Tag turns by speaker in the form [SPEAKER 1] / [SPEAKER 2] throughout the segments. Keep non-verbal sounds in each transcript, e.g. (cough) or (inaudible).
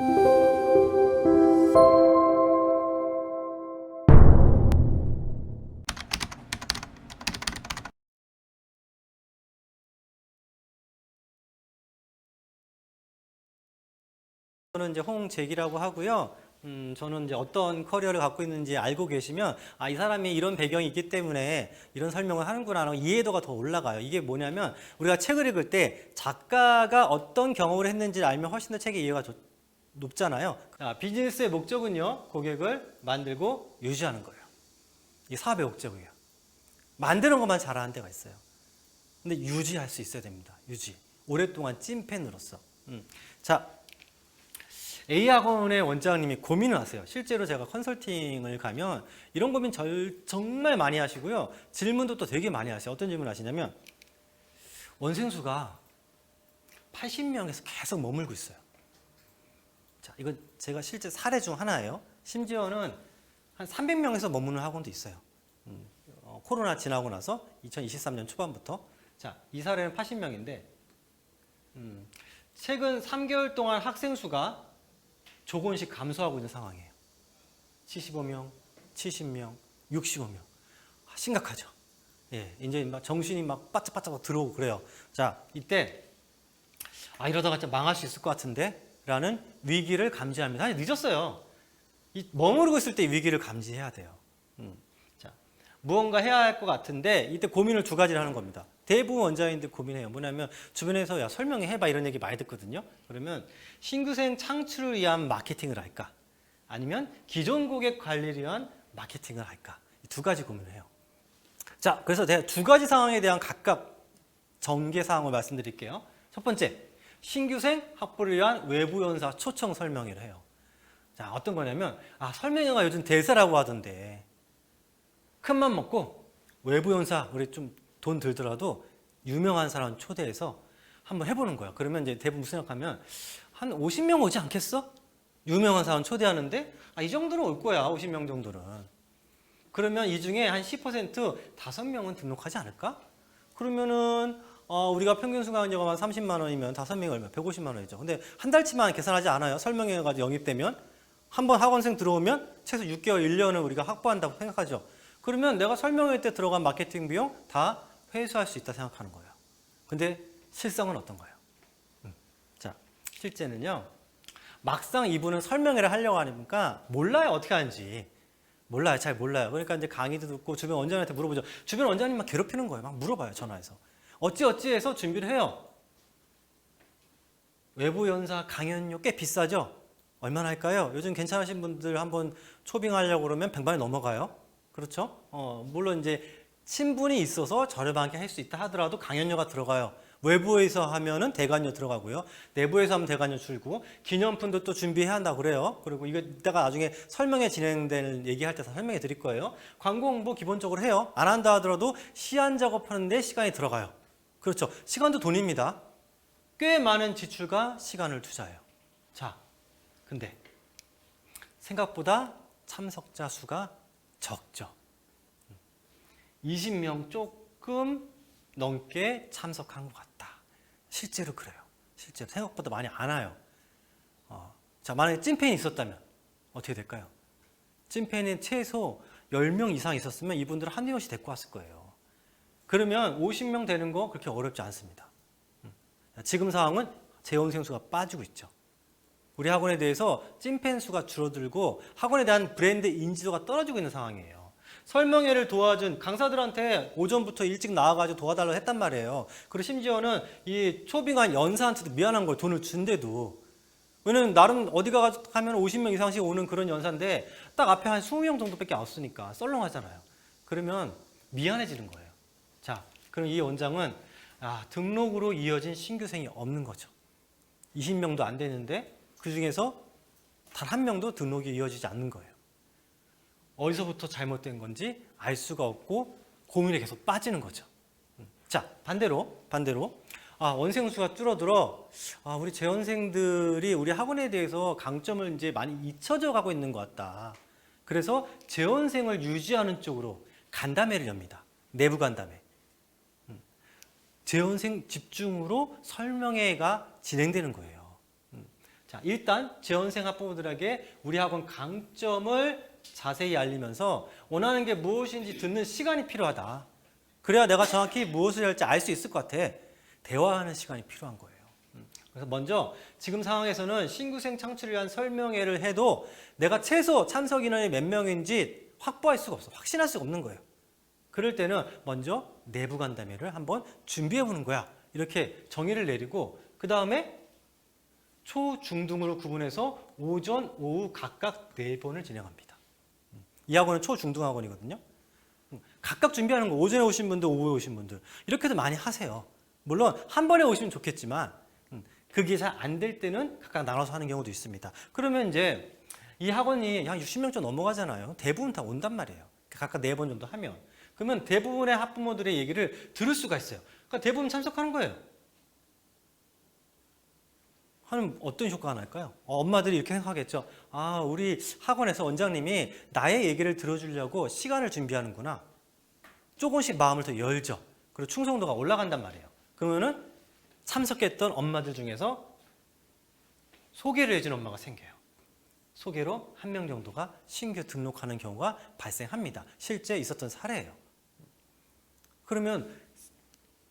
[SPEAKER 1] 저는 이제 홍재기라고 하고요. 음, 저는 이제 어떤 커리어를 갖고 있는지 알고 계시면 아, 이 사람이 이런 배경이 있기 때문에 이런 설명을 하는구나 하는 이해도가 더 올라가요. 이게 뭐냐면 우리가 책을 읽을 때 작가가 어떤 경험을 했는지 알면 훨씬 더 책의 이해가 좋- 높잖아요. 자, 비즈니스의 목적은요, 고객을 만들고 유지하는 거예요. 이 사업의 목적이에요. 만드는 것만 잘하는 데가 있어요. 근데 유지할 수 있어야 됩니다. 유지. 오랫동안 찐팬으로서. 음. 자, A학원의 원장님이 고민을 하세요. 실제로 제가 컨설팅을 가면 이런 고민 절, 정말 많이 하시고요. 질문도 또 되게 많이 하세요. 어떤 질문을 하시냐면 원생수가 80명에서 계속 머물고 있어요. 자, 이건 제가 실제 사례 중 하나예요. 심지어는 한 300명에서 머무는 학원도 있어요. 음, 어, 코로나 지나고 나서 2023년 초반부터 자, 이 사례는 80명인데 음, 최근 3개월 동안 학생 수가 조금씩 감소하고 있는 상황이에요. 75명, 70명, 65명. 아, 심각하죠. 예, 이제 막 정신이 막 바짝바짝 들어오고 그래요. 자, 이때 아 이러다가 진짜 망할 수 있을 것 같은데 라는 위기를 감지합니다. 아니 늦었어요. 이 머무르고 있을 때 위기를 감지해야 돼요. 음. 자, 무언가 해야 할 것 같은데 이때 고민을 두 가지를 하는 겁니다. 대부분 원장님들 고민해요. 뭐냐면 주변에서 야 설명해 해봐 이런 얘기 많이 듣거든요. 그러면 신규생 창출을 위한 마케팅을 할까? 아니면 기존 고객 관리를 위한 마케팅을 할까? 이두 가지 고민을 해요. 자, 그래서 제가 두 가지 상황에 대한 각각 전개 사항을 말씀드릴게요. 첫 번째, 신규생 확보를 위한 외부 연사 초청 설명회를 해요. 자, 어떤 거냐면 아, 설명회가 요즘 대세라고 하던데 큰맘 먹고 외부 연사 우리 좀 돈 들더라도 유명한 사람 초대해서 한번 해보는 거야. 그러면 이제 대부분 생각하면 한 50명 오지 않겠어? 유명한 사람 초대하는데 아, 이 정도는 올 거야. 50명 정도는. 그러면 이 중에 한 10% 5명은 등록하지 않을까? 그러면은 어, 우리가 평균 한 30만 원이면 5명이 얼마? 150만 원이죠. 근데 한 달치만 계산하지 않아요. 설명회가 영입되면 한 번 학원생 들어오면 최소 6개월, 1년을 우리가 확보한다고 생각하죠. 그러면 내가 설명회 때 들어간 마케팅 비용 다 회수할 수 있다 생각하는 거예요. 근데 실상은 어떤 거예요? 음. 자, 실제는요. 막상 이분은 설명회를 하려고 하니까 몰라요 어떻게 하는지 몰라요 잘 몰라요 그러니까 이제 강의도 듣고 주변 원장님한테 물어보죠 주변 원장님 막 괴롭히는 거예요 막 물어봐요 전화해서 어찌 어찌 해서 준비를 해요 외부 연사 강연료 꽤 비싸죠 얼마나 할까요 요즘 괜찮으신 분들 한번 초빙하려고 그러면 100만이 넘어가요 그렇죠 어 물론 이제 친분이 있어서 저렴하게 할 수 있다 하더라도 강연료가 들어가요 외부에서 하면은 대관료 들어가고요. 내부에서 하면 대관료 줄고 기념품도 또 준비해야 한다고 그래요. 그리고 이거 이따가 나중에 설명회 진행될 얘기할 때 설명해 드릴 거예요. 광고 홍보 기본적으로 해요. 안 한다 하더라도 시안 작업하는데 시간이 들어가요. 그렇죠. 시간도 돈입니다. 꽤 많은 지출과 시간을 투자해요. 자, 근데 생각보다 참석자 수가 적죠. 20명 조금 넘게 참석한 것 같다. 실제로 그래요. 실제로 생각보다 많이 안 와요. 어, 자, 만약에 찐팬이 있었다면 어떻게 될까요? 찐팬이 최소 10명 이상 있었으면 이분들을 한두 명씩 데리고 왔을 거예요. 그러면 50명 되는 거 그렇게 어렵지 않습니다. 음. 지금 상황은 재원 생 수가 빠지고 있죠. 우리 학원에 대해서 찐팬 수가 줄어들고 학원에 대한 브랜드 인지도가 떨어지고 있는 상황이에요. 설명회를 도와준 강사들한테 오전부터 일찍 나와가지고 도와달라고 했단 말이에요. 그리고 심지어는 이 초빙한 연사한테도 미안한 걸 돈을 준대도. 왜냐면 나름 어디 가 가면 50명 이상씩 오는 그런 연사인데 딱 앞에 한 20명 정도밖에 없으니까 썰렁하잖아요. 그러면 미안해지는 거예요. 자, 그럼 이 원장은 아, 등록으로 이어진 신규생이 없는 거죠. 20명도 안 되는데 그 중에서 단 한 명도 등록이 이어지지 않는 거예요. 어디서부터 잘못된 건지 알 수가 없고 고민에 계속 빠지는 거죠. 음. 자 반대로 반대로 아 원생 수가 줄어들어 아 우리 재원생들이 우리 학원에 대해서 강점을 이제 많이 잊혀져 가고 있는 것 같다. 그래서 재원생을 유지하는 쪽으로 간담회를 엽니다. 내부 간담회. 음. 재원생 집중으로 설명회가 진행되는 거예요. 음. 자, 일단 재원생 학부모들에게 우리 학원 강점을 자세히 알리면서 원하는 게 무엇인지 듣는 시간이 필요하다. 그래야 내가 정확히 무엇을 할지 알 수 있을 것 같아. 대화하는 시간이 필요한 거예요. 음. 그래서 먼저 지금 상황에서는 신규생 창출을 위한 설명회를 해도 내가 최소 참석 인원이 몇 명인지 확보할 수가 없어. 확신할 수가 없는 거예요. 그럴 때는 먼저 내부 간담회를 한번 준비해 보는 거야. 이렇게 정의를 내리고 그 다음에 초, 중, 등으로 구분해서 오전, 오후 각각 네 번을 진행합니다. 음. 이 학원은 초, 중, 등 학원이거든요. 음. 각각 준비하는 거 오전에 오신 분들, 오후에 오신 분들 이렇게도 많이 하세요. 물론 한 번에 오시면 좋겠지만 음, 그게 잘 안 될 때는 각각 나눠서 하는 경우도 있습니다. 그러면 이제 이 학원이 한 60명 좀 넘어가잖아요. 대부분 다 온단 말이에요. 각각 네 번 정도 하면 그러면 대부분의 학부모들의 얘기를 들을 수가 있어요. 그러니까 대부분 참석하는 거예요. 하면 어떤 효과가 날까요? 어, 엄마들이 이렇게 생각하겠죠. 아, 우리 학원에서 원장님이 나의 얘기를 들어주려고 시간을 준비하는구나. 조금씩 마음을 더 열죠. 그리고 충성도가 올라간단 말이에요. 그러면은 참석했던 엄마들 중에서 소개를 해준 엄마가 생겨요. 소개로 한 명 정도가 신규 등록하는 경우가 발생합니다. 실제 있었던 사례예요. 그러면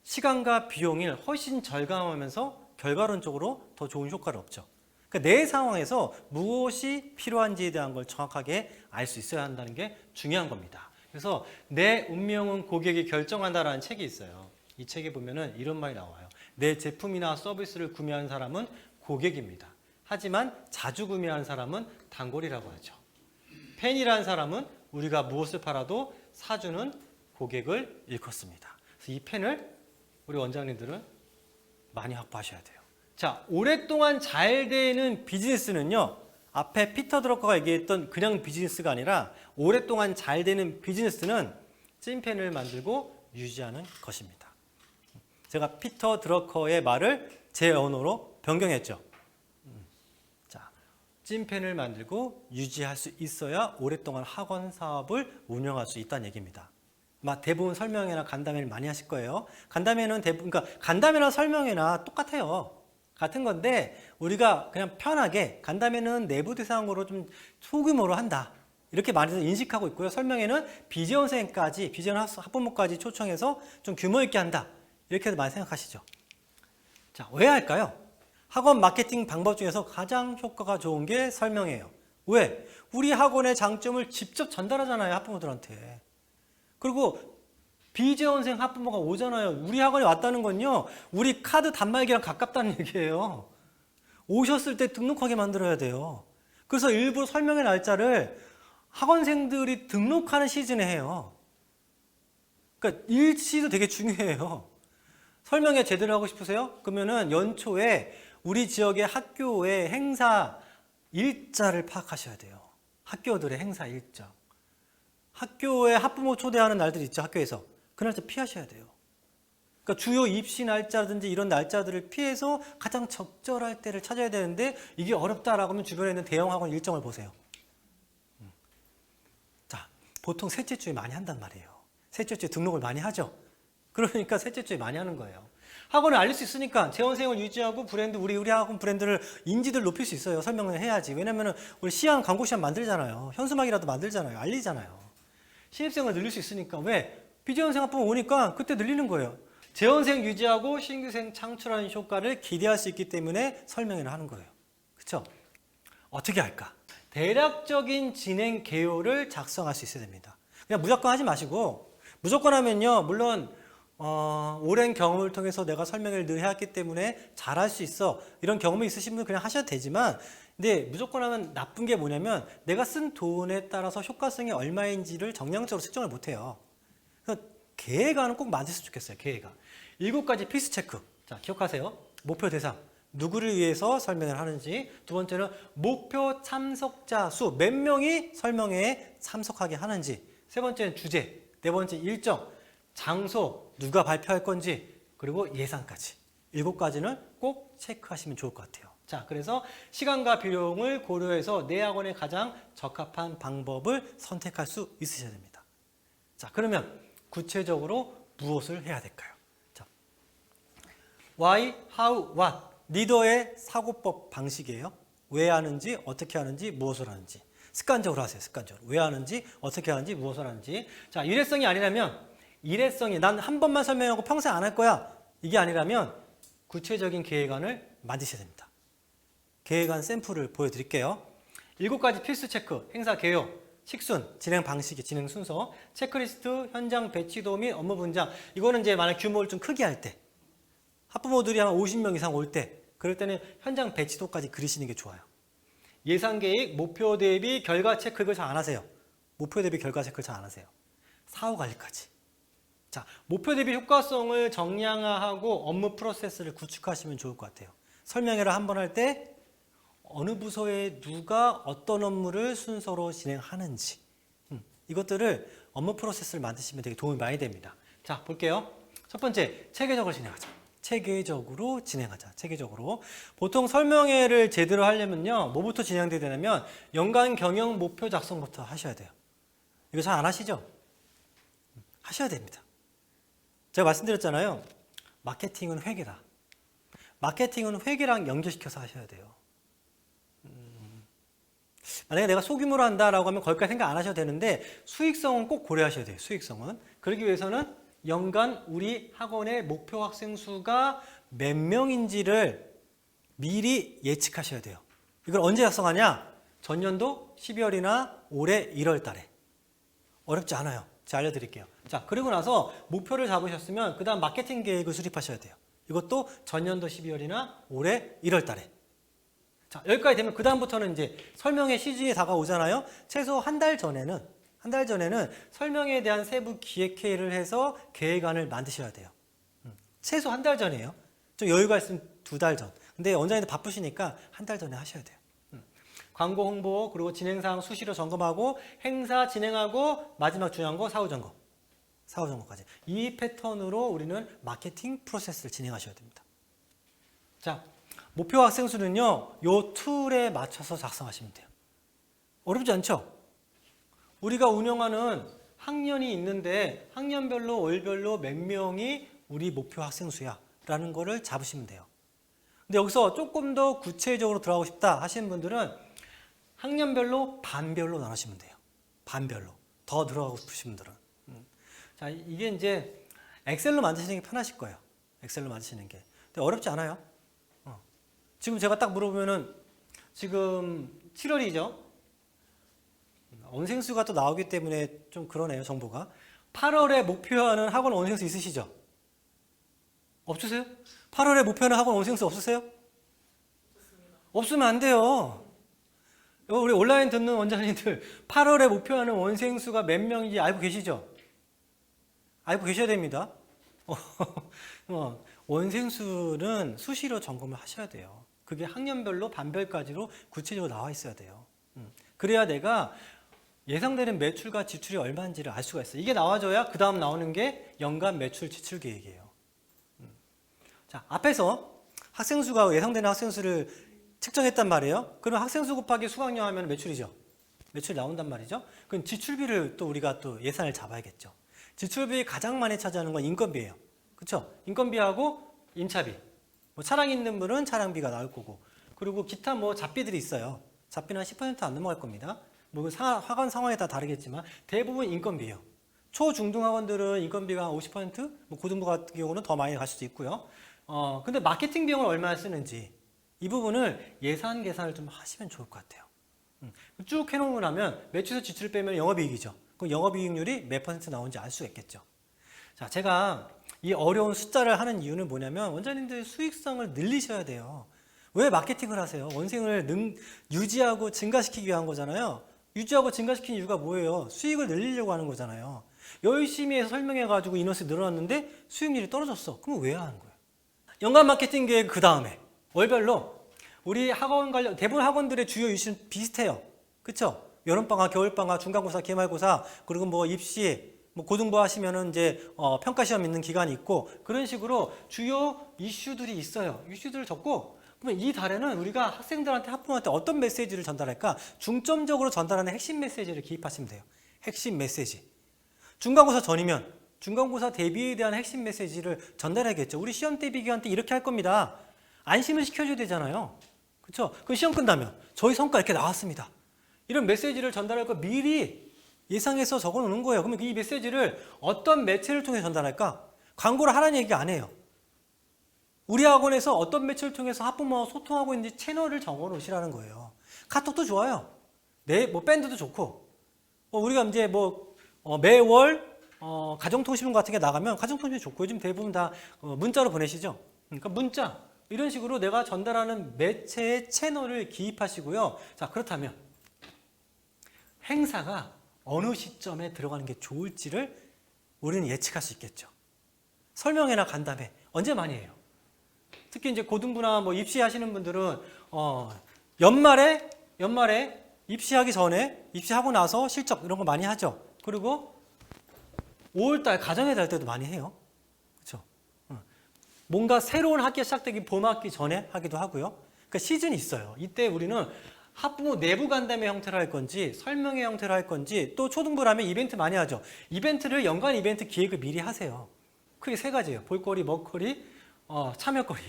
[SPEAKER 1] 시간과 비용이 훨씬 절감하면서 결과론적으로 더 좋은 효과를 얻죠. 그러니까 내 상황에서 무엇이 필요한지에 대한 걸 정확하게 알 수 있어야 한다는 게 중요한 겁니다. 그래서 내 운명은 고객이 결정한다라는 책이 있어요. 이 책에 보면은 이런 말이 나와요. 내 제품이나 서비스를 구매한 사람은 고객입니다. 하지만 자주 구매하는 사람은 단골이라고 하죠. 팬이라는 사람은 우리가 무엇을 팔아도 사주는 고객을 일컫습니다. 그래서 이 팬을 우리 원장님들은 많이 확보하셔야 돼요. 자, 오랫동안 잘 되는 비즈니스는요. 앞에 피터 드러커가 얘기했던 그냥 비즈니스가 아니라 오랫동안 잘 되는 비즈니스는 찐팬을 만들고 유지하는 것입니다. 제가 피터 드러커의 말을 제 언어로 변경했죠. 음, 자, 찐팬을 만들고 유지할 수 있어야 오랫동안 학원 사업을 운영할 수 있다는 얘기입니다. 막 대부분 설명회나 간담회를 많이 하실 거예요. 간담회는 대부분 그러니까 간담회나 설명회나 똑같아요. 같은 건데 우리가 그냥 편하게 간담회는 내부 대상으로 좀 소규모로 한다. 이렇게 많이 인식하고 있고요. 설명회는 비재원생까지 비재원 학- 학부모까지 초청해서 좀 규모 있게 한다. 이렇게 많이 생각하시죠. 자, 왜 할까요? 학원 마케팅 방법 중에서 가장 효과가 좋은 게 설명회예요. 왜? 우리 학원의 장점을 직접 전달하잖아요, 학부모들한테. 그리고 비재원생 학부모가 오잖아요. 우리 학원에 왔다는 건요. 우리 카드 단말기랑 가깝다는 얘기예요. 오셨을 때 등록하게 만들어야 돼요. 그래서 일부 설명회 날짜를 학원생들이 등록하는 시즌에 해요. 그러니까 일시도 되게 중요해요. 설명회 제대로 하고 싶으세요? 그러면은 연초에 우리 지역의 학교의 행사 일자를 파악하셔야 돼요. 학교들의 행사 일자. 학교에 학부모 초대하는 날들 있죠, 학교에서. 그 날짜 피하셔야 돼요. 그러니까 주요 입시 날짜라든지 이런 날짜들을 피해서 가장 적절할 때를 찾아야 되는데 이게 어렵다라고 하면 주변에 있는 대형 학원 일정을 보세요. 음. 자, 보통 셋째 주에 많이 한단 말이에요. 셋째 주에 등록을 많이 하죠. 그러니까 셋째 주에 많이 하는 거예요. 학원을 알릴 수 있으니까 재원생을 유지하고 브랜드 우리 우리 학원 브랜드를 인지를 높일 수 있어요. 설명을 해야지. 왜냐면은 우리 시안 광고 시안 만들잖아요. 현수막이라도 만들잖아요. 알리잖아요. 신입생을 늘릴 수 있으니까 왜 비재원생 학부모 오니까 그때 늘리는 거예요. 재원생 유지하고 신규생 창출하는 효과를 기대할 수 있기 때문에 설명회를 하는 거예요. 그렇죠? 어떻게 할까? 대략적인 진행 개요를 작성할 수 있어야 됩니다. 그냥 무조건 하지 마시고 무조건 하면요, 물론 어, 오랜 경험을 통해서 내가 설명회를 늘 해왔기 때문에 잘할 수 있어 이런 경험이 있으신 분은 그냥 하셔도 되지만 근데 무조건 하면 나쁜 게 뭐냐면 내가 쓴 돈에 따라서 효과성이 얼마인지를 정량적으로 측정을 못 해요. 그래서 계획안은 꼭 만드셨으면 좋겠어요. 계획안. 일곱 가지 필수 체크. 자 기억하세요. 목표 대상. 누구를 위해서 설명을 하는지. 두 번째는 목표 참석자 수. 몇 명이 설명회에 참석하게 하는지. 세 번째는 주제. 네 번째 일정. 장소. 누가 발표할 건지. 그리고 예산까지. 일곱 가지는 꼭 체크하시면 좋을 것 같아요. 자, 그래서 시간과 비용을 고려해서 내 학원에 가장 적합한 방법을 선택할 수 있으셔야 됩니다. 자, 그러면 구체적으로 무엇을 해야 될까요? 자, why, how, what 리더의 사고법 방식이에요. 왜 하는지, 어떻게 하는지, 무엇을 하는지. 습관적으로 하세요. 습관적으로. 왜 하는지, 어떻게 하는지, 무엇을 하는지. 자, 일회성이 아니라면 일회성이 난 한 번만 설명하고 평생 안 할 거야. 이게 아니라면 구체적인 계획안을 만드셔야 됩니다. 계획안 샘플을 보여드릴게요. 일곱 가지 필수 체크, 행사 개요, 식순, 진행 방식이 진행 순서, 체크리스트, 현장 배치도 및 업무 분장. 이거는 이제 만약 규모를 좀 크게 할 때, 학부모들이 한 50명 이상 올 때, 그럴 때는 현장 배치도까지 그리시는 게 좋아요. 예산 계획, 목표 대비 결과 체크 이걸 잘 안 하세요. 목표 대비 결과 체크를 잘 안 하세요. 사후 관리까지. 자, 목표 대비 효과성을 정량화하고 업무 프로세스를 구축하시면 좋을 것 같아요. 설명회를 한 번 할 때 어느 부서에 누가 어떤 업무를 순서로 진행하는지 음, 이것들을 업무 프로세스를 만드시면 되게 도움이 많이 됩니다. 자, 볼게요. 첫 번째, 체계적으로 진행하자. 체계적으로 진행하자. 체계적으로. 보통 설명회를 제대로 하려면요. 뭐부터 진행돼야 되냐면 연간 경영 목표 작성부터 하셔야 돼요. 이거 잘 안 하시죠? 음, 하셔야 됩니다. 제가 말씀드렸잖아요. 마케팅은 회계다. 마케팅은 회계랑 연결시켜서 하셔야 돼요. 음, 만약에 내가 소규모로 한다라고 하면 거기까지 생각 안 하셔도 되는데 수익성은 꼭 고려하셔야 돼요. 수익성은. 그러기 위해서는 연간 우리 학원의 목표 학생 수가 몇 명인지를 미리 예측하셔야 돼요. 이걸 언제 작성하냐? 전년도 12월이나 올해 1월 달에. 어렵지 않아요. 제가 알려드릴게요. 자, 그리고 나서 목표를 잡으셨으면 그 다음 마케팅 계획을 수립하셔야 돼요. 이것도 전년도 12월이나 올해 1월 달에. 자, 여기까지 되면 그 다음부터는 이제 설명회 시즌이 다가오잖아요. 최소 한 달 전에는 한 달 전에는 설명에 대한 세부 기획 회의를 해서 계획안을 만드셔야 돼요. 음, 최소 한 달 전이에요. 좀 여유가 있으면 두 달 전. 근데 원장님도 바쁘시니까 한 달 전에 하셔야 돼요. 음. 광고 홍보 그리고 진행 사항 수시로 점검하고 행사 진행하고 마지막 중요한 거 사후 점검. 사후 점검까지. 이 패턴으로 우리는 마케팅 프로세스를 진행하셔야 됩니다. 자, 목표 학생 수는요. 요 툴에 맞춰서 작성하시면 돼요. 어렵지 않죠? 우리가 운영하는 학년이 있는데 학년별로 월별로 몇 명이 우리 목표 학생 수야 라는 거를 잡으시면 돼요. 근데 여기서 조금 더 구체적으로 들어가고 싶다 하시는 분들은 학년별로 반별로 나누시면 돼요. 반별로. 더 들어가고 싶으신 분들은. 음. 자, 이게 이제 엑셀로 만드시는 게 편하실 거예요. 엑셀로 만드시는 게. 근데 어렵지 않아요. 어. 지금 제가 딱 물어보면은 지금 7월이죠. 원생수가 또 나오기 때문에 좀 그러네요, 정보가. 8월에 목표하는 학원 원생수 있으시죠? 없으세요? 8월에 목표하는 학원 원생수 없으세요? 없으면 안 돼요. 우리 온라인 듣는 원장님들 8월에 목표하는 원생수가 몇 명인지 알고 계시죠? 알고 계셔야 됩니다. (laughs) 어, 원생수는 수시로 점검을 하셔야 돼요. 그게 학년별로 반별까지로 구체적으로 나와 있어야 돼요. 음. 그래야 내가 예상되는 매출과 지출이 얼마인지를 알 수가 있어요. 이게 나와줘야 그 다음 나오는 게 연간 매출 지출 계획이에요. 음. 자, 앞에서 학생 수가 예상되는 학생 수를 측정했단 말이에요. 그럼 학생 수 곱하기 수강료 하면 매출이죠. 매출 나온단 말이죠. 그럼 지출비를 또 우리가 또 예산을 잡아야겠죠. 지출비 가장 많이 차지하는 건 인건비예요. 그렇죠? 인건비하고 임차비. 뭐 차량 있는 분은 차량비가 나올 거고. 그리고 기타 뭐 잡비들이 있어요. 잡비는 한 10%안 넘어갈 겁니다. 뭐 사- 학원 상황에 따라 다르겠지만 대부분 인건비예요. 초, 중등 학원들은 인건비가 한 50%, 뭐 고등부 같은 경우는 더 많이 갈 수도 있고요. 어, 근데 마케팅 비용을 얼마나 쓰는지 이 부분을 예산 계산을 좀 하시면 좋을 것 같아요. 음, 쭉 해놓고 나면 매출에서 지출을 빼면 영업이익이죠. 그럼 영업이익률이 몇 퍼센트 나오는지 알 수가 있겠죠. 자, 제가 이 어려운 숫자를 하는 이유는 뭐냐면 원장님들 수익성을 늘리셔야 돼요. 왜 마케팅을 하세요? 원생을 능, 유지하고 증가시키기 위한 거잖아요. 유지하고 증가시키는 이유가 뭐예요? 수익을 늘리려고 하는 거잖아요. 열심히 해서 설명해가지고 인원수 늘어났는데 수익률이 떨어졌어. 그럼 왜 하는 거예요? 연간 마케팅 계획 그 다음에 월별로 우리 학원 관련 대부분 학원들의 주요 이슈는 비슷해요. 그렇죠? 여름방학, 겨울방학, 중간고사, 기말고사 그리고 뭐 입시 뭐 고등부 하시면은 이제 어, 평가 시험 있는 기간이 있고 그런 식으로 주요 이슈들이 있어요. 이슈들을 적고 그러면 이 달에는 우리가 학생들한테 학부모한테 어떤 메시지를 전달할까 중점적으로 전달하는 핵심 메시지를 기입하시면 돼요. 핵심 메시지. 중간고사 전이면 중간고사 대비에 대한 핵심 메시지를 전달해야겠죠. 우리 시험 대비 기간 때 이렇게 할 겁니다. 안심을 시켜줘야 되잖아요. 그렇죠? 그 시험 끝나면 저희 성과 이렇게 나왔습니다. 이런 메시지를 전달할 거 미리 예상해서 적어 놓는 거예요. 그러면 이 메시지를 어떤 매체를 통해 전달할까? 광고를 하라는 얘기 안 해요. 우리 학원에서 어떤 매체를 통해서 학부모와 소통하고 있는지 채널을 적어 놓으시라는 거예요. 카톡도 좋아요. 네, 뭐 밴드도 좋고. 뭐 우리가 이제 뭐 어, 매월 어, 가정통신문 같은 게 나가면 가정통신이 좋고 요즘 대부분 다 어, 문자로 보내시죠. 그러니까 문자 이런 식으로 내가 전달하는 매체의 채널을 기입하시고요. 자 그렇다면 행사가 어느 시점에 들어가는 게 좋을지를 우리는 예측할 수 있겠죠. 설명회나 간담회 언제 많이 해요? 특히 이제 고등부나 뭐 입시하시는 분들은 어, 연말에 연말에 입시하기 전에 입시하고 나서 실적 이런 거 많이 하죠. 그리고 5월달 가정의 달 때도 많이 해요. 그렇죠? 뭔가 새로운 학기 시작되기 봄 학기 전에 하기도 하고요. 그러니까 시즌이 있어요. 이때 우리는 학부모 내부 간담회 형태로 할 건지 설명회 형태로 할 건지 또 초등부라면 이벤트 많이 하죠. 이벤트를 연간 이벤트 기획을 미리 하세요. 크게 세 가지예요. 볼거리, 먹거리, 어, 참여거리.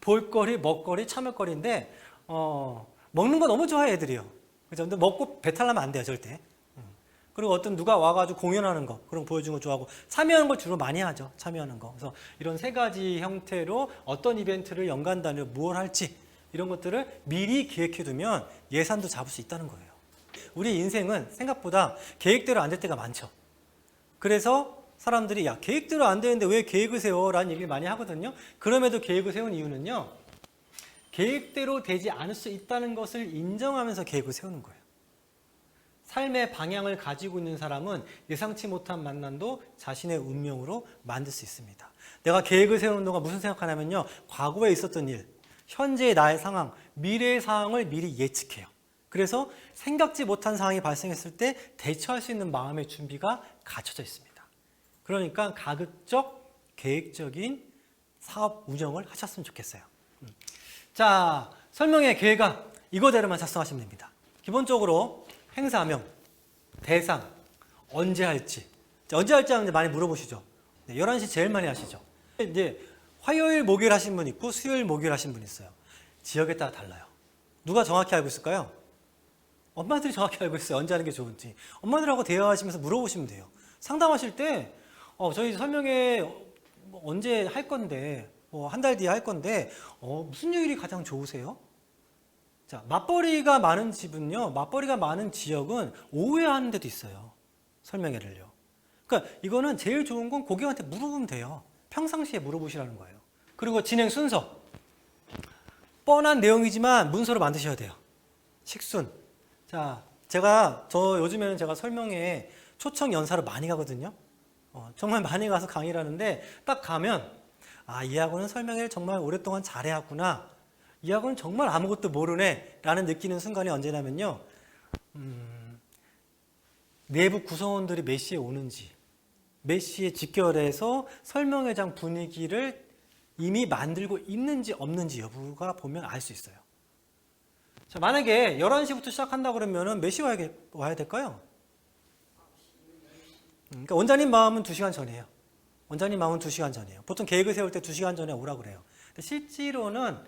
[SPEAKER 1] 볼거리, 먹거리, 참여거리인데 어, 먹는 거 너무 좋아해 애들이요. 그죠? 근데 먹고 배탈 나면 안 돼요, 절대. 음. 그리고 어떤 누가 와가지고 공연하는 거 그런 거 보여주는 거 좋아하고 참여하는 걸 주로 많이 하죠. 참여하는 거. 그래서 이런 세 가지 형태로 어떤 이벤트를 연간 단위로 무엇 할지 이런 것들을 미리 기획해 두면 예산도 잡을 수 있다는 거예요. 우리 인생은 생각보다 계획대로 안 될 때가 많죠. 그래서 사람들이 야 계획대로 안 되는데 왜 계획을 세워? 라는 얘기를 많이 하거든요. 그럼에도 계획을 세운 이유는요. 계획대로 되지 않을 수 있다는 것을 인정하면서 계획을 세우는 거예요. 삶의 방향을 가지고 있는 사람은 예상치 못한 만남도 자신의 운명으로 만들 수 있습니다. 내가 계획을 세우는 동안 무슨 생각하냐면요. 과거에 있었던 일, 현재의 나의 상황, 미래의 상황을 미리 예측해요. 그래서 생각지 못한 상황이 발생했을 때 대처할 수 있는 마음의 준비가 갖춰져 있습니다. 그러니까 가급적 계획적인 사업 운영을 하셨으면 좋겠어요. 음. 자, 설명의 계획안 이거대로만 작성하시면 됩니다. 기본적으로 행사명, 대상, 언제 할지. 자, 언제 할지 하면 많이 물어보시죠. 네, 11시 제일 많이 하시죠. 이제 화요일, 목요일 하신 분 있고 수요일, 목요일 하신 분 있어요. 지역에 따라 달라요. 누가 정확히 알고 있을까요? 엄마들이 정확히 알고 있어요. 언제 하는 게 좋은지. 엄마들하고 대화하시면서 물어보시면 돼요. 상담하실 때, 어, 저희 설명회 뭐 언제 할 건데, 뭐 한 달 뒤에 할 건데, 어, 무슨 요일이 가장 좋으세요? 자, 맞벌이가 많은 집은요, 맞벌이가 많은 지역은 오후에 하는 데도 있어요. 설명회를요. 그러니까 이거는 제일 좋은 건 고객한테 물어보면 돼요. 평상시에 물어보시라는 거예요. 그리고 진행 순서. 뻔한 내용이지만 문서로 만드셔야 돼요. 식순. 자, 제가 저 요즘에는 제가 설명회 초청 연사를 많이 가거든요. 어, 정말 많이 가서 강의를 하는데 딱 가면 아, 이 학원은 설명회를 정말 오랫동안 잘해왔구나. 이 학원은 정말 아무것도 모르네. 라는 느끼는 순간이 언제냐면요. 음, 내부 구성원들이 몇 시에 오는지, 몇 시에 직결해서 설명회장 분위기를 이미 만들고 있는지 없는지 여부가 보면 알 수 있어요. 자, 만약에 11시부터 시작한다 그러면은 몇 시 와야, 와야 될까요? 음, 그러니까 원장님 마음은 2시간 전이에요. 원장님 마음은 2시간 전이에요. 보통 계획을 세울 때 2시간 전에 오라 그래요. 근데 실제로는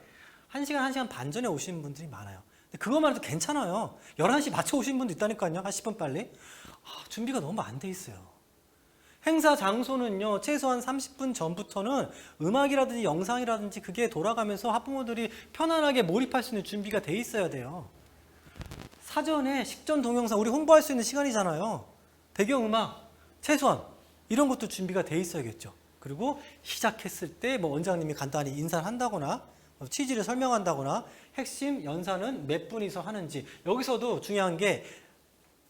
[SPEAKER 1] 1시간, 1시간 반 전에 오시는 분들이 많아요. 그것만 해도 괜찮아요. 11시 맞춰 오신 분도 있다니까요. 한 10분 빨리. 아, 준비가 너무 안 돼 있어요. 행사 장소는요, 최소한 30분 전부터는 음악이라든지 영상이라든지 그게 돌아가면서 학부모들이 편안하게 몰입할 수 있는 준비가 돼 있어야 돼요. 사전에 식전 동영상, 우리 홍보할 수 있는 시간이잖아요. 배경음악, 최소한 이런 것도 준비가 돼 있어야겠죠. 그리고 시작했을 때 뭐 원장님이 간단히 인사를 한다거나 뭐 취지를 설명한다거나 핵심 연사는 몇 분이서 하는지 여기서도 중요한 게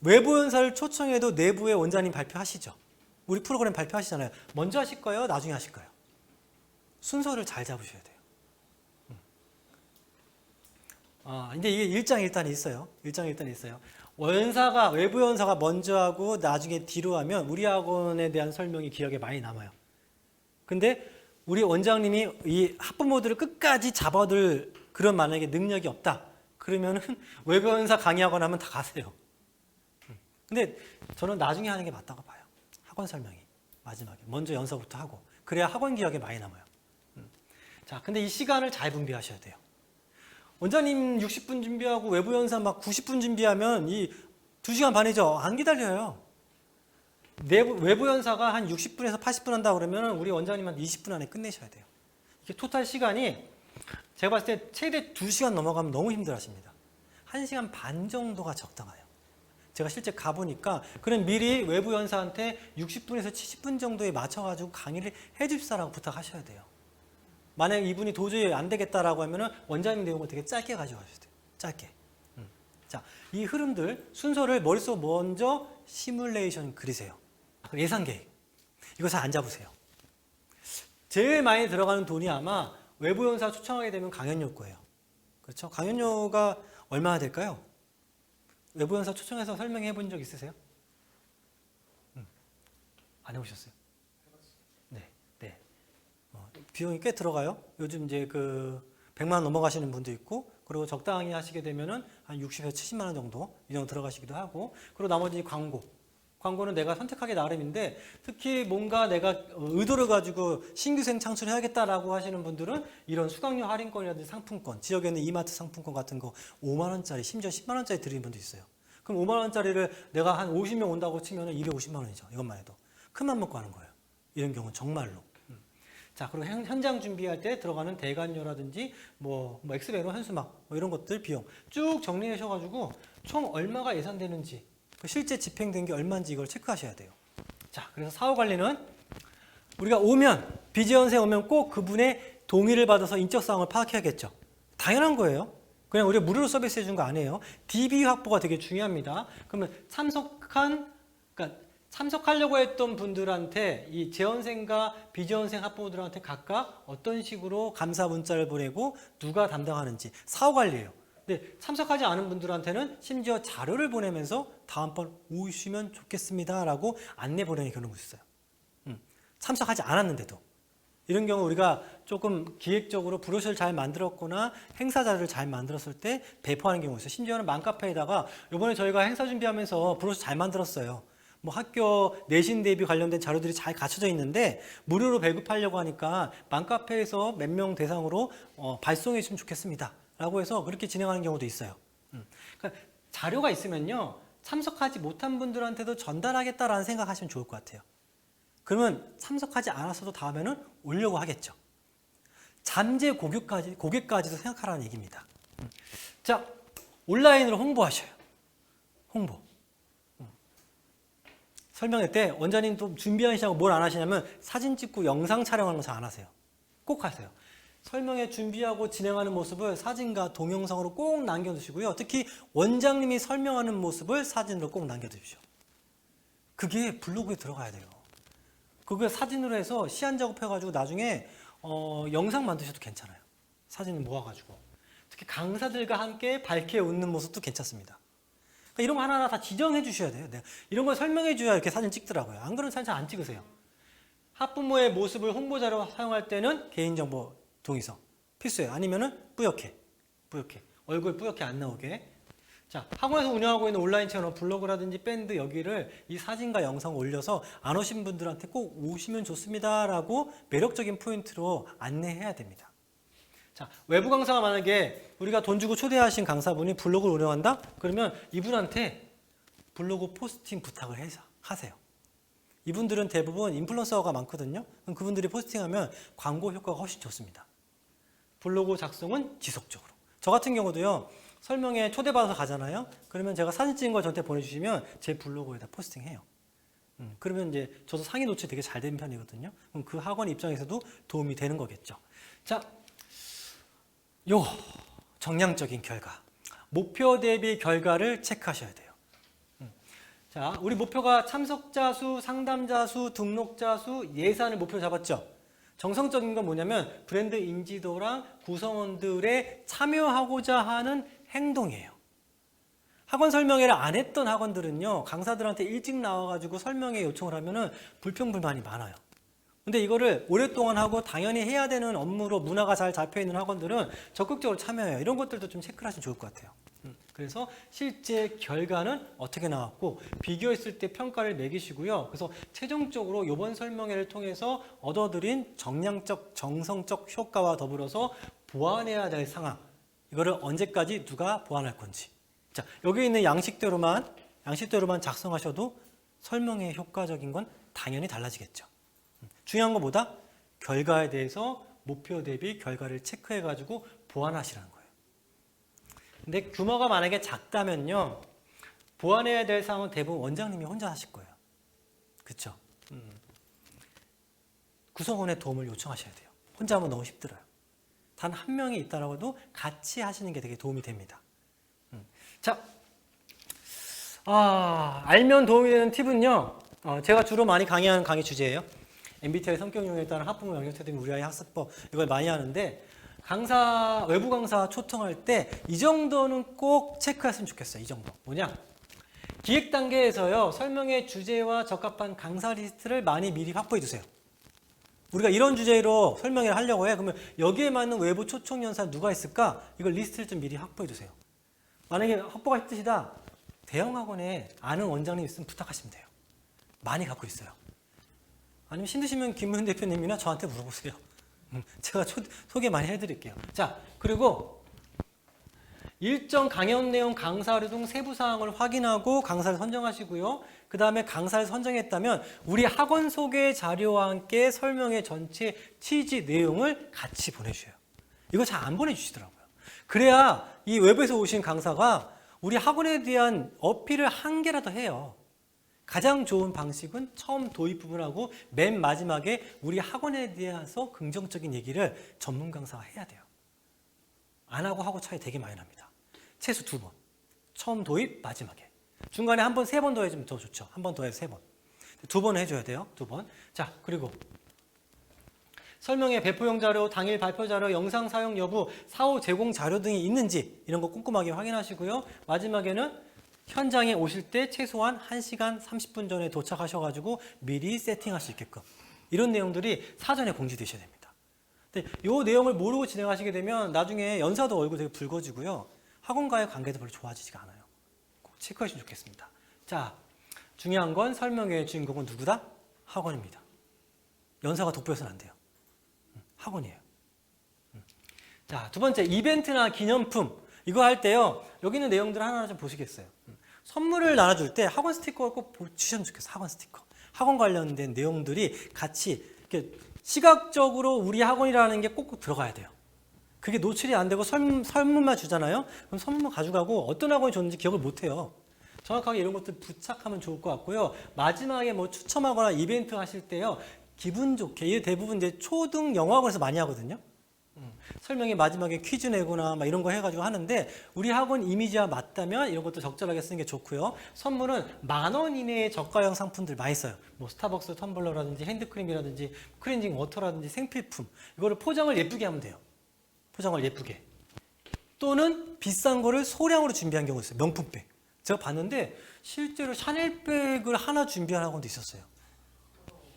[SPEAKER 1] 외부 연사를 초청해도 내부의 원장님 발표하시죠. 우리 프로그램 발표하시잖아요. 먼저 하실 거예요? 나중에 하실 거예요? 순서를 잘 잡으셔야 돼요. 음. 아, 이제 이게 일장일단이 있어요. 일장일단이 있어요. 원사가 외부 연사가 먼저 하고 나중에 뒤로 하면 우리 학원에 대한 설명이 기억에 많이 남아요. 근데 우리 원장님이 이 학부모들을 끝까지 잡아둘 그런 만약에 능력이 없다. 그러면은 (laughs) 외부 연사 강의하거나 하면 다 가세요. 음. 근데 저는 나중에 하는 게 맞다고 봐요. 학원 설명이 마지막에 먼저 연서부터 하고 그래야 학원 기억에 많이 남아요. 음. 자, 근데 이 시간을 잘 분배하셔야 돼요. 원장님 60분 준비하고 외부 연사 막 90분 준비하면 이 2시간 반이죠. 안 기다려요. 내부, 외부 연사가 한 60분에서 80분 한다 그러면 우리 원장님한 20분 안에 끝내셔야 돼요. 이게 토탈 시간이 제가 봤을 때 최대 2시간 넘어가면 너무 힘들어 하십니다. 1시간 반 정도가 적당해요. 제가 실제 가보니까 그럼 미리 외부 연사한테 60분에서 70분 정도에 맞춰가지고 강의를 해줍사라고 부탁하셔야 돼요. 만약 이분이 도저히 안 되겠다라고 하면은 원장님 내용을 되게 짧게 가져가셔야 돼요. 짧게. 음. 자, 이 흐름들 순서를 머릿속 먼저 시뮬레이션 그리세요. 예산 계획. 잘안 잡으세요. 제일 많이 들어가는 돈이 아마 외부 연사 초청하게 되면 강연료 거예요. 그렇죠? 강연료가 얼마나 될까요? 외부 연사 초청해서 설명해 본 적 있으세요? 음. 안 해보셨어요? 네, 네. 어, 비용이 꽤 들어가요. 요즘 이제 그 100만 원 넘어가시는 분도 있고, 그리고 적당히 하시게 되면은 한 60에서 70만 원 정도 이 정도 들어가시기도 하고, 그리고 나머지 광고. 광고는 내가 선택하기 나름인데 특히 뭔가 내가 어, 의도를 가지고 신규생 창출해야겠다라고 하시는 분들은 이런 수강료 할인권이라든지 상품권, 지역에 있는 이마트 상품권 같은 거 5만 원짜리, 심지어 10만 원짜리 드리는 분도 있어요. 그럼 5만 원짜리를 내가 한 50명 온다고 치면은 250만 원이죠. 이것만 해도 큰맘 먹고 하는 거예요. 이런 경우는 정말로. 음. 자, 그리고 현- 현장 준비할 때 들어가는 대관료라든지 뭐, 뭐 엑스베로 현수막 뭐 이런 것들 비용 쭉 정리하셔가지고 총 얼마가 예산되는지 그 실제 집행된 게 얼마인지 이걸 체크하셔야 돼요. 자, 그래서 사후 관리는 우리가 오면 비지원생 오면 꼭 그분의 동의를 받아서 인적 사항을 파악해야겠죠. 당연한 거예요. 그냥 우리가 무료로 서비스 해준 거 아니에요. DB 확보가 되게 중요합니다. 그러면 참석한 그러니까 참석하려고 했던 분들한테 이 재원생과 비재원생 학부모들한테 각각 어떤 식으로 감사 문자를 보내고 누가 담당하는지 사후 관리예요. 근데 참석하지 않은 분들한테는 심지어 자료를 보내면서 다음번 오시면 좋겠습니다라고 안내 보내는 경우가 있어요. 음, 참석하지 않았는데도 이런 경우 우리가 조금 기획적으로 브로셔를 잘 만들었거나 행사 자료를 잘 만들었을 때 배포하는 경우가 있어요. 심지어는 맘카페에다가 이번에 저희가 행사 준비하면서 브로셔 잘 만들었어요. 뭐 학교 내신 대비 관련된 자료들이 잘 갖춰져 있는데 무료로 배급하려고 하니까 맘카페에서 몇 명 대상으로 어, 발송해 주시면 좋겠습니다. 라고 해서 그렇게 진행하는 경우도 있어요. 음. 그러니까 자료가 있으면요. 참석하지 못한 분들한테도 전달하겠다라는 생각하시면 좋을 것 같아요. 그러면 참석하지 않았어도 다음에는 오려고 하겠죠. 잠재 고객까지, 고객까지도 생각하라는 얘기입니다. 음. 자, 온라인으로 홍보하셔요. 홍보. 음. 설명회 때 원장님 또 준비하시냐고 뭘 안 하시냐면 사진 찍고 영상 촬영하는 거 잘 안 하세요. 꼭 하세요. 설명회 준비하고 진행하는 모습을 사진과 동영상으로 꼭 남겨두시고요. 특히 원장님이 설명하는 모습을 사진으로 꼭 남겨두십시오. 그게 블로그에 들어가야 돼요. 그걸 사진으로 해서 시안 작업해가지고 나중에 어, 영상 만드셔도 괜찮아요. 사진을 모아가지고. 특히 강사들과 함께 밝게 웃는 모습도 괜찮습니다. 그러니까 이런 거 하나하나 다 지정해 주셔야 돼요. 네. 이런 걸 설명해 줘야 이렇게 사진 찍더라고요. 안 그러면 사진 잘 안 찍으세요. 학부모의 모습을 홍보자로 사용할 때는 개인정보 동의서 필수예요. 아니면은 뿌옇게, 뿌옇게 얼굴 뿌옇게 안 나오게. 자 학원에서 운영하고 있는 온라인 채널 블로그라든지 밴드 여기를 이 사진과 영상 올려서 안 오신 분들한테 꼭 오시면 좋습니다라고 매력적인 포인트로 안내해야 됩니다. 자 외부 강사가 만약에 우리가 돈 주고 초대하신 강사분이 블로그를 운영한다? 그러면 이분한테 블로그 포스팅 부탁을 해서 하세요. 이분들은 대부분 인플루언서가 많거든요. 그럼 그분들이 포스팅하면 광고 효과가 훨씬 좋습니다. 블로그 작성은 지속적으로. 저 같은 경우도요. 설명회 초대받아서 가잖아요. 그러면 제가 사진 찍은 걸 저한테 보내주시면 제 블로그에다 포스팅해요. 음, 그러면 이제 저도 상위 노출 되게 잘 되는 편이거든요. 그럼 그 학원 입장에서도 도움이 되는 거겠죠. 자, 요 정량적인 결과. 목표 대비 결과를 체크하셔야 돼요. 음. 자, 우리 목표가 참석자 수, 상담자 수, 등록자 수, 예산을 목표 잡았죠. 정성적인 건 뭐냐면 브랜드 인지도랑 구성원들의 참여하고자 하는 행동이에요. 학원 설명회를 안 했던 학원들은요, 강사들한테 일찍 나와가지고 설명회 요청을 하면은 불평불만이 많아요. 근데 이거를 오랫동안 하고 당연히 해야 되는 업무로 문화가 잘 잡혀 있는 학원들은 적극적으로 참여해요. 이런 것들도 좀 체크를 하시면 좋을 것 같아요. 음, 그래서 실제 결과는 어떻게 나왔고 비교했을 때 평가를 매기시고요. 그래서 최종적으로 이번 설명회를 통해서 얻어들인 정량적, 정성적 효과와 더불어서 보완해야 될 상황 이거를 언제까지 누가 보완할 건지. 자, 여기 있는 양식대로만 양식대로만 작성하셔도 설명에 효과적인 건 당연히 달라지겠죠. 음, 중요한 것보다 결과에 대해서 목표 대비 결과를 체크해 가지고 보완하시라는 거예요. 근데 규모가 만약에 작다면요. 보완해야 될 사항은 대부분 원장님이 혼자 하실 거예요. 그렇죠? 구성원의 도움을 요청하셔야 돼요. 혼자 하면 너무 힘들어요. 단 한 명이 있다라고도 같이 하시는 게 되게 도움이 됩니다. 음. 자, 아, 알면 도움이 되는 팁은요. 어, 제가 주로 많이 강의하는 강의 주제예요. MBTI 성격 용에 따른 학부모 영역태 등 우리 아이 학습법 이걸 많이 하는데 강사 외부 강사 초청할 때 이 정도는 꼭 체크했으면 좋겠어요. 이 정도 뭐냐? 기획 단계에서요 설명의 주제와 적합한 강사 리스트를 많이 미리 확보해 두세요. 우리가 이런 주제로 설명을 하려고 해. 그러면 여기에 맞는 외부 초청 연사 누가 있을까? 이걸 리스트를 좀 미리 확보해 두세요. 만약에 확보가 힘드시다. 대형 학원에 아는 원장님 있으면 부탁하시면 돼요. 많이 갖고 있어요. 아니면 힘드시면 김문 대표님이나 저한테 물어보세요. 음, (laughs) 제가 초- 소개 많이 해드릴게요. 자, 그리고 일정 강연 내용 강사료 등 세부 사항을 확인하고 강사를 선정하시고요. 그 다음에 강사를 선정했다면 우리 학원 소개 자료와 함께 설명의 전체 취지 내용을 같이 보내주셔요. 이거 잘 안 보내주시더라고요. 그래야 이 외부에서 오신 강사가 우리 학원에 대한 어필을 한 개라도 해요. 가장 좋은 방식은 처음 도입 부분하고 맨 마지막에 우리 학원에 대해서 긍정적인 얘기를 전문 강사가 해야 돼요. 안 하고 하고 차이 되게 많이 납니다. 최소 두 번. 처음 도입, 마지막에. 중간에 한 번, 세 번 더 해주면 더 좋죠. 한 번 더 해서 세 번. 두 번 해줘야 돼요. 두 번. 자, 그리고 설명회 배포용 자료, 당일 발표 자료, 영상 사용 여부, 사후 제공 자료 등이 있는지 이런 거 꼼꼼하게 확인하시고요. 마지막에는 현장에 오실 때 최소한 1시간 30분 전에 도착하셔가지고 미리 세팅할 수 있게끔 이런 내용들이 사전에 공지되셔야 됩니다. 근데 이 내용을 모르고 진행하시게 되면 나중에 연사도 얼굴 되게 붉어지고요. 학원과의 관계도 별로 좋아지지가 않아요. 꼭 체크하시면 좋겠습니다. 자, 중요한 건 설명회의 주인공은 누구다? 학원입니다. 연사가 돋보여서는 안 돼요. 음, 학원이에요. 음. 자, 두 번째 이벤트나 기념품 이거 할 때요. 여기 있는 내용들 하나하나 좀 보시겠어요. 음. 선물을 나눠줄 때 학원 스티커를 꼭 보- 주셨으면 좋겠어요. 학원 스티커. 학원 관련된 내용들이 같이 이렇게 시각적으로 우리 학원이라는 게 꼭꼭 들어가야 돼요. 그게 노출이 안 되고 설, 설문만 주잖아요. 그럼 설문만 가져가고 어떤 학원이 좋은지 기억을 못 해요. 정확하게 이런 것들 부착하면 좋을 것 같고요. 마지막에 뭐 추첨하거나 이벤트 하실 때요. 기분 좋게 이게 대부분 이제 초등 영어학원에서 많이 하거든요. 음, 설명이 마지막에 퀴즈 내거나 막 이런 거 해가지고 하는데 우리 학원 이미지와 맞다면 이런 것도 적절하게 쓰는 게 좋고요. 선물은 만 원 이내의 저가형 상품들 많이 써요. 뭐 스타벅스 텀블러라든지 핸드크림이라든지 클렌징 워터라든지 생필품 이거를 포장을 예쁘게 하면 돼요. 포장을 예쁘게. 또는 비싼 거를 소량으로 준비한 경우 있어요. 명품백. 제가 봤는데 실제로 샤넬백을 하나 준비한 학원도 있었어요.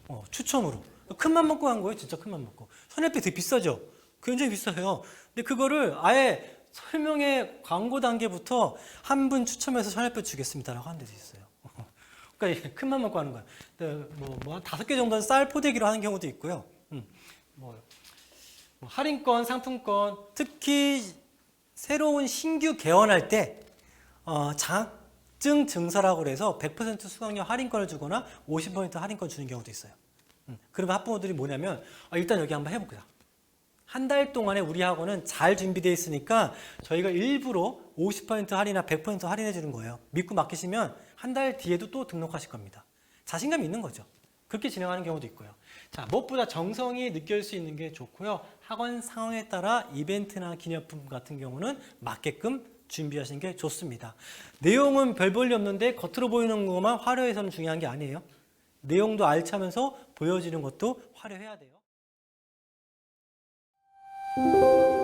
[SPEAKER 1] 어, 추첨으로. 큰 맘 먹고 한 거예요. 진짜 큰 맘 먹고. 샤넬백 되게 비싸죠? 굉장히 비싸요. 근데 그거를 아예 설명회 광고 단계부터 한 분 추첨해서 샤넬백 주겠습니다라고 하는 데도 있어요. (laughs) 그러니까 큰 맘 먹고 하는 거예요. 근데 뭐, 뭐, 한 다섯 개 정도는 쌀 포대기로 하는 경우도 있고요. 음, 뭐, 뭐 할인권, 상품권, 특히 새로운 신규 개원할 때 어, 장학증 증서라고 그래서 100% 수강료 할인권을 주거나 50% 할인권 주는 경우도 있어요. 음, 그러면 학부모들이 뭐냐면 아, 일단 여기 한번 해볼게요. 한 달 동안에 우리 학원은 잘 준비되어 있으니까 저희가 일부러 50% 할인이나 100% 할인해 주는 거예요. 믿고 맡기시면 한 달 뒤에도 또 등록하실 겁니다. 자신감이 있는 거죠. 그렇게 진행하는 경우도 있고요. 자, 무엇보다 정성이 느낄 수 있는 게 좋고요. 학원 상황에 따라 이벤트나 기념품 같은 경우는 맞게끔 준비하시는 게 좋습니다. 내용은 별 볼일 없는데 겉으로 보이는 것만 화려해서는 중요한 게 아니에요. 내용도 알차면서 보여지는 것도 화려해야 돼요. Música